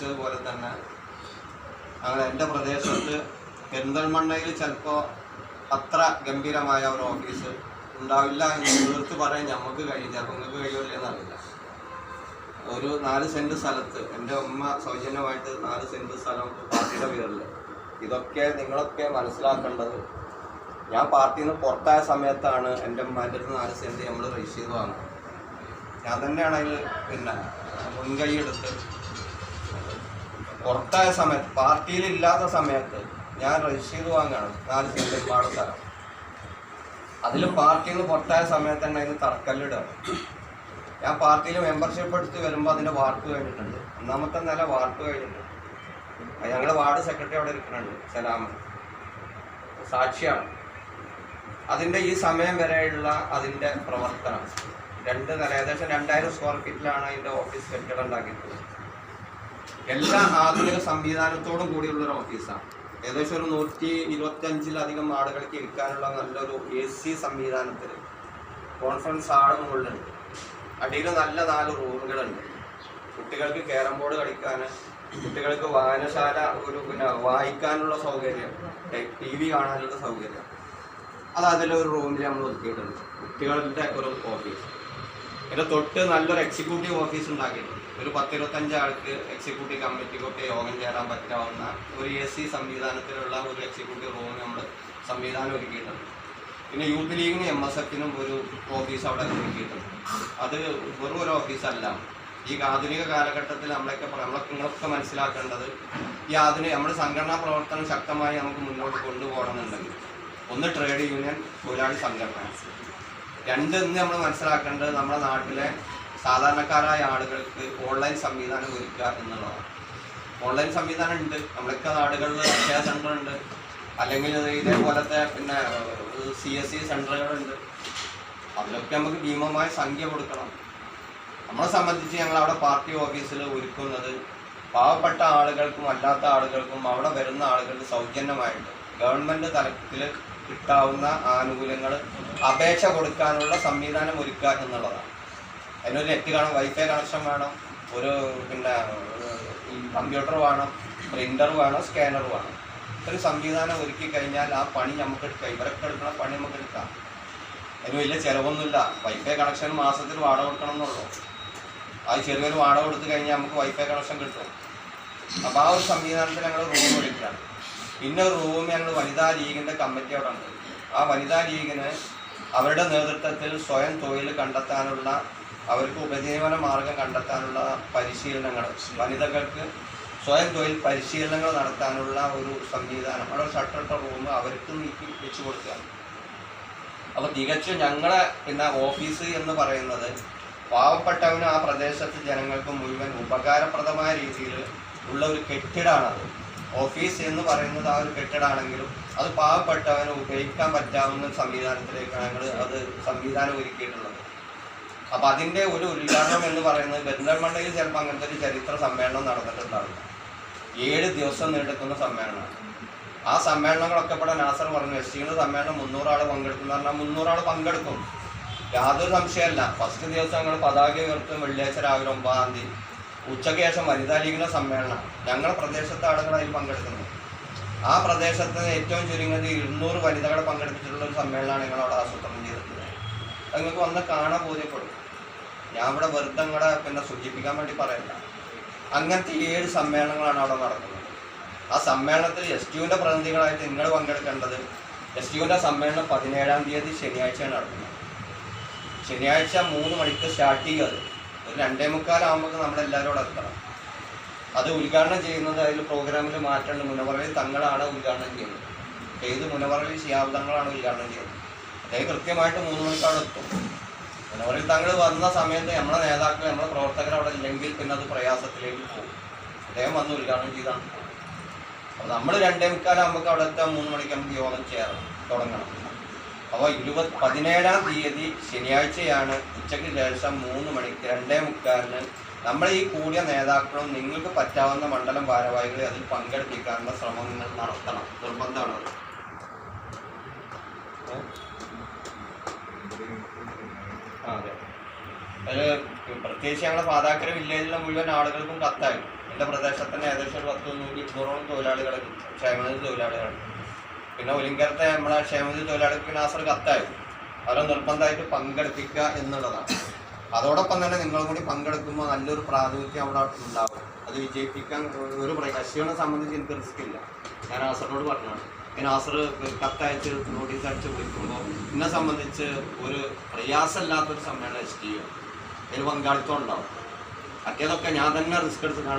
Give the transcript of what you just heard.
സൂചിപ്പിച്ചതുപോലെ തന്നെ അങ്ങനെ എന്റെ പ്രദേശത്ത് പെരിന്തൽമണ്ണയിൽ ചിലപ്പോൾ അത്ര ഗംഭീരമായ ഒരു ഓഫീസ് ഉണ്ടാവില്ല എന്ന് തീർത്ത് പറയാൻ നമുക്ക് കഴിയും ചിലപ്പോൾ നിങ്ങൾക്ക് കഴിയില്ല എന്നറിയില്ല ഒരു നാല് സെന്റ് സ്ഥലത്ത് എന്റെ ഉമ്മ സൗജന്യമായിട്ട് നാല് സെന്റ് സ്ഥലം പാർട്ടിയുടെ പേരിൽ ഇതൊക്കെ നിങ്ങളൊക്കെ മനസ്സിലാക്കേണ്ടത് ഞാൻ പാർട്ടിയിൽ നിന്ന് പുറത്തായ സമയത്താണ് എന്റെ ഉമ്മാന്റെ അടുത്ത് നാല് സെന്റ് നമ്മൾ രജിസ്റ്റർ ചെയ്ത് വാങ്ങുന്നത്. ഞാൻ തന്നെയാണ് അതിൽ പിന്നെ മുൻകൈ എടുത്ത് പുറത്തായ സമയത്ത് പാർട്ടിയിൽ ഇല്ലാത്ത സമയത്ത് ഞാൻ രജിസ്റ്റർ ചെയ്ത് വാങ്ങുകയാണ്. നാല് സീറ്റ് ഒരുപാട് സ്ഥലം. അതിൽ പാർട്ടിയിൽ നിന്ന് പുറത്തായ സമയത്ത് തന്നെ അതിന് തറക്കല്ലിടുകയാണ് ഞാൻ പാർട്ടിയിൽ മെമ്പർഷിപ്പ് എടുത്ത് വരുമ്പോൾ അതിന്റെ വാർപ്പ് കഴിഞ്ഞിട്ടുണ്ട്. ഒന്നാമത്തെ നില വാർപ്പ് കഴിഞ്ഞിട്ടുണ്ട്. ഞങ്ങളുടെ വാർഡ് സെക്രട്ടറി അവിടെ ഇരിക്കുന്നുണ്ട് സലാമൻ സാക്ഷിയാണ്. അതിന്റെ ഈ സമയം വരെയുള്ള അതിന്റെ പ്രവർത്തനം. രണ്ട് നില ഏകദേശം രണ്ടായിരം സ്ക്വയർ ഫീറ്റിലാണ് അതിന്റെ ഓഫീസ് കെട്ടിടം ഉണ്ടാക്കിയിട്ടുള്ളത്. എല്ലാ ആധുനിക സംവിധാനത്തോടും കൂടിയുള്ള ഒരു ഓഫീസാണ് ഏകദേശം ഒരു നൂറ്റി ഇരുപത്തഞ്ചിലധികം ആളുകൾക്ക് ഇരിക്കാനുള്ള നല്ലൊരു എ സി സംവിധാനത്തിൽ കോൺഫറൻസ് ഹാളും മുകളിലുണ്ട്. അടിയിൽ നല്ല നാല് റൂമുകളുണ്ട്. കുട്ടികൾക്ക് ക്യാരം ബോർഡ് കളിക്കാൻ കുട്ടികൾക്ക് വായനശാല ഒരു പിന്നെ വായിക്കാനുള്ള സൗകര്യം ടി വി കാണാനുള്ള സൗകര്യം. അത് അതിലൊരു റൂമിൽ നമ്മൾ ഒതുക്കിയിട്ടുണ്ട്. കുട്ടികളുടെ ഒരു ഓഫീസ് എന്റെ തൊട്ട് നല്ലൊരു എക്സിക്യൂട്ടീവ് ഓഫീസ് ഉണ്ടാക്കിയിട്ടുണ്ട്. ഒരു പത്തിരുപത്തഞ്ച് ആൾക്ക് എക്സിക്യൂട്ടീവ് കമ്മിറ്റിക്കൊക്കെ യോഗം ചേരാൻ പറ്റാവുന്ന ഒരു എ സി സംവിധാനത്തിലുള്ള ഒരു എക്സിക്യൂട്ടീവ് റൂം നമ്മൾ സംവിധാനം ഒരുക്കിയിട്ടുണ്ട്. പിന്നെ യൂത്ത് ലീഗിനും എം എസ് എഫിനും ഒരു ഓഫീസ് അവിടെ ഒരുക്കിയിട്ടുണ്ട്. അത് വെറും ഒരു ഓഫീസല്ല ഈ ആധുനിക കാലഘട്ടത്തിൽ നമ്മളൊക്കെ നമ്മളൊക്കെ മനസ്സിലാക്കേണ്ടത് ഈ ആധുനിക നമ്മുടെ സംഘടനാ പ്രവർത്തനം ശക്തമായി നമുക്ക് മുന്നോട്ട് കൊണ്ടുപോകണമെന്നുണ്ടെങ്കിൽ ഒന്ന് ട്രേഡ് യൂണിയൻ തൊഴിലാളി സംഘടന. രണ്ട് ഇന്ന് നമ്മൾ മനസ്സിലാക്കേണ്ടത് നമ്മുടെ നാട്ടിലെ സാധാരണക്കാരായ ആളുകൾക്ക് ഓൺലൈൻ സംവിധാനം ഒരുക്കുക എന്നുള്ളതാണ്. ഓൺലൈൻ സംവിധാനം ഉണ്ട്. നമ്മളൊക്കെ നാടുകളിൽ അക്ഷയ സെന്ററുണ്ട് അല്ലെങ്കിൽ ഇതേപോലത്തെ പിന്നെ സി എസ് സി സെന്ററുകളുണ്ട് അതിലൊക്കെ നമുക്ക് ഭീമമായ സംഖ്യ കൊടുക്കണം. നമ്മളെ സംബന്ധിച്ച് ഞങ്ങൾ അവിടെ പാർട്ടി ഓഫീസിൽ ഒരുക്കുന്നത് പാവപ്പെട്ട ആളുകൾക്കും അല്ലാത്ത ആളുകൾക്കും അവിടെ വരുന്ന ആളുകൾക്ക് സൗജന്യമായിട്ട് ഗവൺമെന്റ് തലത്തിൽ കിട്ടാവുന്ന ആനുകൂല്യങ്ങൾ അപേക്ഷ കൊടുക്കാനുള്ള സംവിധാനം ഒരുക്കുക എന്നുള്ളതാണ്. അതിനൊരു നെറ്റ് കാണും വൈഫൈ കണക്ഷൻ വേണം ഒരു പിന്നെ കമ്പ്യൂട്ടർ വേണം പ്രിന്റർ വേണം സ്കാനർ വേണം. ഇത്ര സംവിധാനം ഒരുക്കി കഴിഞ്ഞാൽ ആ പണി നമുക്ക് എടുക്കാം. ഇവരൊക്കെ എടുക്കുന്ന പണി നമുക്ക് എടുക്കാം. അതിന് വലിയ ചിലവൊന്നുമില്ല. വൈഫൈ കണക്ഷൻ മാസത്തിൽ വാടക കൊടുക്കണം എന്നുള്ളൂ ആ ചെറിയൊരു വാടക കൊടുത്തു കഴിഞ്ഞാൽ നമുക്ക് വൈഫൈ കണക്ഷൻ കിട്ടും. അപ്പോൾ ആ ഒരു സംവിധാനത്തിൽ ഞങ്ങൾ റൂം എടുക്കുകയാണ് പിന്നെ റൂം ഞങ്ങൾ വനിതാ ലീഗിന്റെ കമ്മിറ്റി അവിടെ ഉണ്ട്. ആ വനിതാ ലീഗിന് അവരുടെ നേതൃത്വത്തിൽ സ്വയം തൊഴിൽ കണ്ടെത്താനുള്ള അവർക്ക് ഉപജീവന മാർഗം കണ്ടെത്താനുള്ള പരിശീലനങ്ങൾ വനിതകൾക്ക് സ്വയം തൊഴിൽ പരിശീലനങ്ങൾ നടത്താനുള്ള ഒരു സംവിധാനം അവിടെ ഷട്ടറിട്ട റൂം അവർക്ക് നീക്കി വെച്ച് കൊടുക്കുകയാണ്. അപ്പോൾ തികച്ചും ഞങ്ങളെ പിന്നെ ഓഫീസ് എന്ന് പറയുന്നത് പാവപ്പെട്ടവന് ആ പ്രദേശത്തെ ജനങ്ങൾക്ക് മുഴുവൻ ഉപകാരപ്രദമായ രീതിയിൽ ഉള്ള ഒരു കെട്ടിടമാണത് ഓഫീസ് എന്ന് പറയുന്നത് ആ ഒരു കെട്ടിടമാണെങ്കിലും അത് പാവപ്പെട്ടവന് ഉപയോഗിക്കാൻ പറ്റാവുന്ന സംവിധാനത്തിലേക്കാണ് ഞങ്ങൾ അത് സംവിധാനം ഒരുക്കിയിട്ടുള്ളത്. അപ്പം അതിന്റെ ഒരു ഉദ്ഘാടനം എന്ന് പറയുന്നത് പെരിന്തൽമണ്ണയിൽ ചിലപ്പോൾ അങ്ങനത്തെ ഒരു ചരിത്ര സമ്മേളനം നടന്നിട്ടുണ്ടാവില്ല. ഏഴ് ദിവസം നീണ്ടെത്തുന്ന സമ്മേളനമാണ്. ആ സമ്മേളനങ്ങളൊക്കെ ഇവിടെ നാസർ പറഞ്ഞു. എസ് സിയുടെ സമ്മേളനം മുന്നൂറാൾ പങ്കെടുക്കുന്ന പറഞ്ഞാൽ മുന്നൂറാൾ പങ്കെടുക്കും. യാതൊരു സംശയമല്ല. ഫസ്റ്റ് ദിവസം ഞങ്ങൾ പതാക ഉയർത്തും വെള്ളിയാഴ്ച രാവിലെ ഒമ്പതാം തീയതി. ഉച്ചയ്ക്ക് ശേഷം വനിതാ ലീഗിന്റെ സമ്മേളനം. ഞങ്ങളുടെ പ്രദേശത്തെ ആളുകൾ അതിൽ പങ്കെടുക്കുന്നത്. ആ പ്രദേശത്ത് ഏറ്റവും ചുരുങ്ങിയത് ഇരുന്നൂറ് വനിതകളെ പങ്കെടുപ്പിച്ചിട്ടുള്ള ഒരു സമ്മേളനമാണ് ഞങ്ങൾ അവിടെ ആസൂത്രണം ചെയ്തിട്ടുള്ളത്. നിങ്ങൾക്ക് വന്ന് കാണാൻ ബോധ്യപ്പെടും. ഞാൻ ഇവിടെ വെറുതെ നിങ്ങളെ പിന്നെ സൂചിപ്പിക്കാൻ വേണ്ടി പറയല്ല. അങ്ങനത്തെ ഏഴ് സമ്മേളനങ്ങളാണ് അവിടെ നടക്കുന്നത്. ആ സമ്മേളനത്തിൽ എസ് ടിയുവിന്റെ പ്രതിനിധികളായിട്ട് നിങ്ങൾ പങ്കെടുക്കേണ്ടത് എസ് ടിയുവിന്റെ സമ്മേളനം പതിനേഴാം തീയതി ശനിയാഴ്ചയാണ് നടക്കുന്നത്. ശനിയാഴ്ച മൂന്ന് മണിക്ക് സ്റ്റാർട്ട് ചെയ്യുക ഒരു രണ്ടേ മുക്കാലാകുമ്പോൾ നമ്മളെല്ലാവരോടും എത്തണം. അത് ഉദ്ഘാടനം ചെയ്യുന്നത് അതിൽ പ്രോഗ്രാമിൽ മാറ്റേണ്ട മുനവറയിൽ തങ്ങളാണ് ഉദ്ഘാടനം ചെയ്യുന്നത്. ഏത് മുനവറയിൽ ശിയാബ്ദങ്ങളാണ് ഉദ്ഘാടനം ചെയ്യുന്നത്? അദ്ദേഹം കൃത്യമായിട്ട് മൂന്ന് മണിക്കാണ് എത്തും. മുനവറയിൽ താങ്കൾ വന്ന സമയത്ത് നമ്മുടെ നേതാക്കൾ നമ്മുടെ പ്രവർത്തകർ അവിടെ ഇല്ലെങ്കിൽ പിന്നെ അത് പ്രയാസത്തിലേക്ക് പോകും. അദ്ദേഹം വന്ന് ഉദ്ഘാടനം ചെയ്താണ്. അപ്പോൾ നമ്മൾ രണ്ടേ നമുക്ക് അവിടെ എത്താൻ മൂന്ന് മണിക്ക് നമുക്ക് യോഗം ചേരണം തുടങ്ങണം. അപ്പോൾ ഇരുപത് പതിനേഴാം തീയതി ശനിയാഴ്ചയാണ്. ഉച്ചയ്ക്ക് ശേഷം മൂന്ന് മണിക്ക് രണ്ടേ മുക്കാലിന് നമ്മൾ ഈ കൂടിയ നേതാക്കളും നിങ്ങൾക്ക് പറ്റാവുന്ന മണ്ഡലം ഭാരവാഹികളെ അതിൽ പങ്കെടുപ്പിക്കാനുള്ള ശ്രമം നിങ്ങൾ നടത്തണം. നിർബന്ധമാണ് അത്. ഏ? ആ, അതെ അതിൽ പ്രത്യേകിച്ച് ഞങ്ങളുടെ പാതാക്കര വില്ലേജിലെ മുഴുവൻ ആളുകൾക്കും കത്തായി എന്റെ തന്നെ ഏകദേശം ഒരു പത്ത് നൂറ്റി ഇരുന്നൂറോളം തൊഴിലാളികൾ ക്ഷേമനിധി തൊഴിലാളികൾ പിന്നെ ഒലിങ്കരത്തെ നമ്മളെ ക്ഷേമനിധി തൊഴിലാളിക്ക് നാസർ കത്തായി അവരെ നിർബന്ധമായിട്ട് പങ്കെടുപ്പിക്കുക എന്നുള്ളതാണ്. അതോടൊപ്പം തന്നെ നിങ്ങളും കൂടി പങ്കെടുക്കുമ്പോൾ നല്ലൊരു പ്രാതിനിധ്യം അവിടെ ഉണ്ടാവും. അത് വിജയിപ്പിക്കാൻ ഒരു കക്ഷികളെ സംബന്ധിച്ച് എനിക്ക് റിസ്ക് ഇല്ല. ഞാൻ ആസറിനോട് പറഞ്ഞാണ് ഞാൻ ആസർ കത്തയച്ച് നോട്ടീസ് അയച്ച് വിളിക്കുമ്പോൾ എന്നെ സംബന്ധിച്ച് ഒരു പ്രയാസമില്ലാത്തൊരു സമ്മേളനം എസ് ടി അതിൽ പങ്കാളിത്തം മറ്റേതൊക്കെ ഞാൻ തന്നെ റിസ്ക് എടുത്തിട്ടാണ്